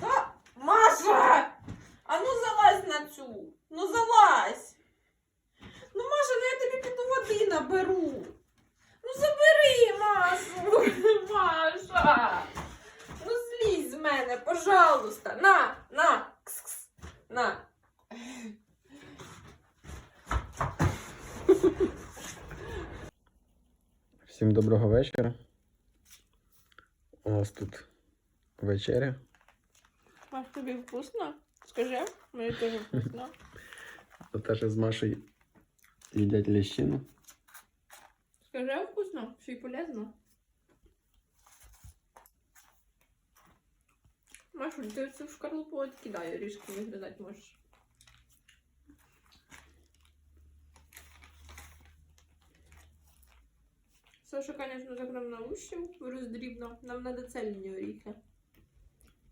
Та, Маша! А ну залазь на цю. Ну залазь. Ну, Маша, ну я тобі піду води наберу. Ну забери, Машу. Маша. Ну злізь з мене, пожалуйста. На, на. Кс-кс. На. Всім доброго вечора. У нас тут вечеря. Маш, тобі вкусно? Скажи, мені теж вкусно. Наташа з Машею їдять ліщину. Скажи, вкусно, ще й полезно. Машу, ти цю шкарлупу відкидай, ріжки виглядати можеш. Саша, конечно, так нам наущив роздрібно. Нам надо цельні оріхи.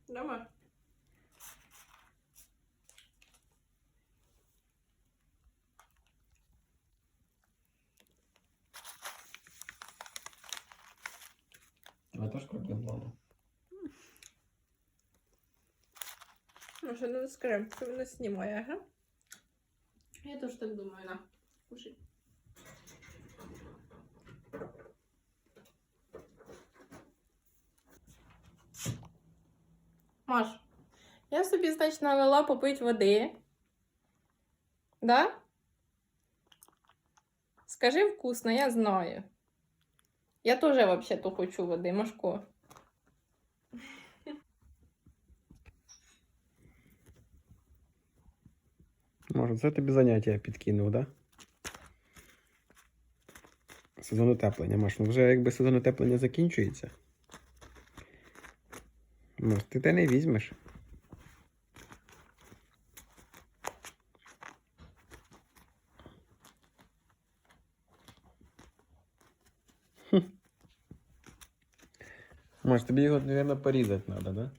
Да, А теж мало. Маша, ну що вона знімає, ага? Я теж так думаю, на. Кушай. Маш, я собі, значить, налила попить води. Да? Скажи вкусно, я знаю. Я теж взагалі-то хочу води, Машко. Може, це тобі заняття підкинув, да? Сезон утеплення, Маш, ну вже якби сезон утеплення закінчується. Маш, ти те не візьмеш. Хм. тебе його, мабуть, порізати треба, да?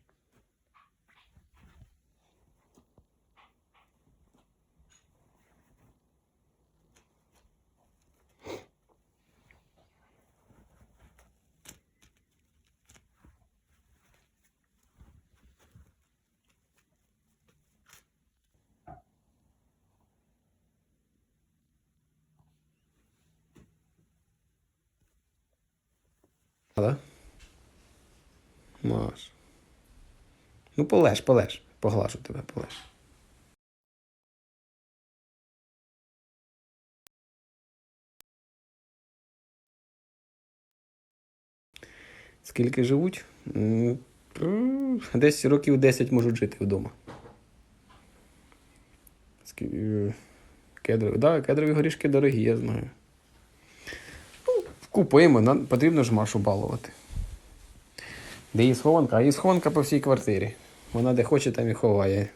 Да? Маш. Ну, полеж, полеж. Поглажу тебе, полеж. Скільки живуть? Десь років 10 можуть жити вдома. Е, Кедрові, да, кедрові горішки дорогі, я знаю. Купуємо, нам потрібно ж Машу балувати. Де її схованка? А її схованка по всій квартирі. Вона де хоче, там і ховає.